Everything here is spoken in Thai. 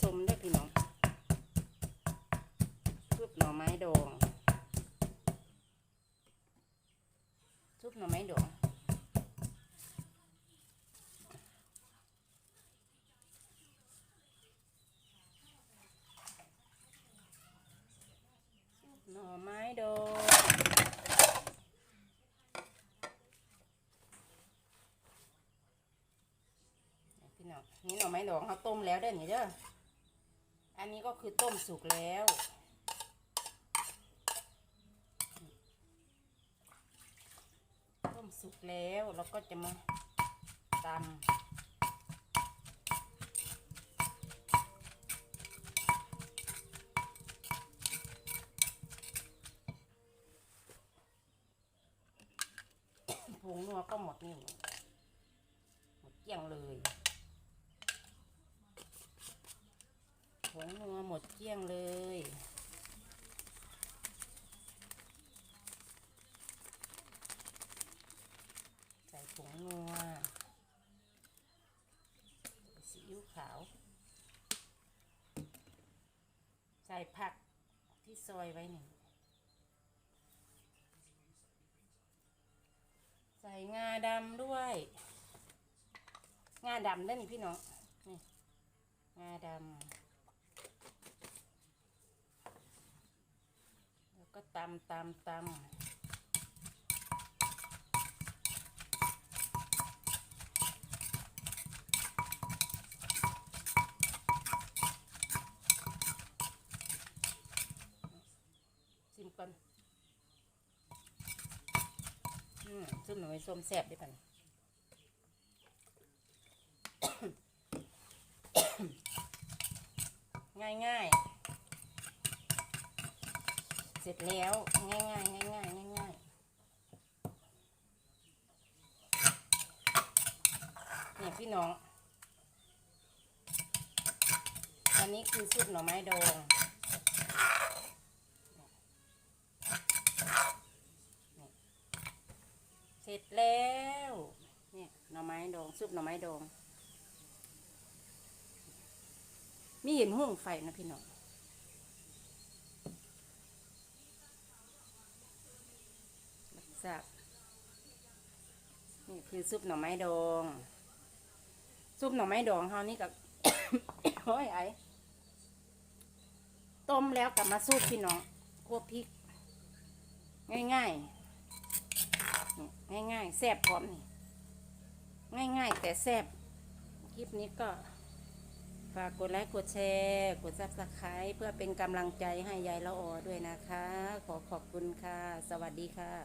สมด้วยพี่น้องซุปหน่อไม้ดองซุปหน่อไม้ดองหน่อไม้ดองพี่น้องนี่หน่อไม้ดองเขาต้มแล้วเด้อนี่เด้อ อันนี้ก็คือต้มสุกแล้ว ต้มสุกแล้วเราก็จะมาตำผงนัวก็หมดนี่หมดเกลี้ยงเลยผงนัวหม ดเกลี้ยงเลย ใส่ผงนัวซีอิ๊วขาว ใส่ผักที่ซอยไว้หนึ่งใส่งาดำด้วย งาดำได้อนี่พี่น้องนี่งาดำ แล้วก็ ตำตำตำซิมก่อนอืมซุปหน่อยส้มแซ่บด้วยกันง่ายง่ายๆ เสร็จแล้ว ง่ายง่ายง่ายง่ายง่ายง่ายเนี่ยพี่น้อง อันนี้คือซุปหน่อไม้ดองเสร็จแล้วเนี่ยหน่อไม้ดองซุปหน่อไม้ดอง มีเห็นห่วงไฟนะพี่น้อง ทราบนี่คือซุปหน่อไม้ดองซุปหน่อไม้ดองเฮานี่กับโอ้ยไอต้มแล้วกลับมาซุปพี่น้องคั่วพริก ง่ายๆง่ายๆแซ่บพร้อมนี่ง่ายๆ แต่แซ่บคลิปนี้ก็ฝากกดไลค์กดแชร์ กดซับสไครต์เพื่อเป็นกำลังใจให้ยายละออด้วยนะคะ ขอขอบคุณค่ะ สวัสดีค่ะ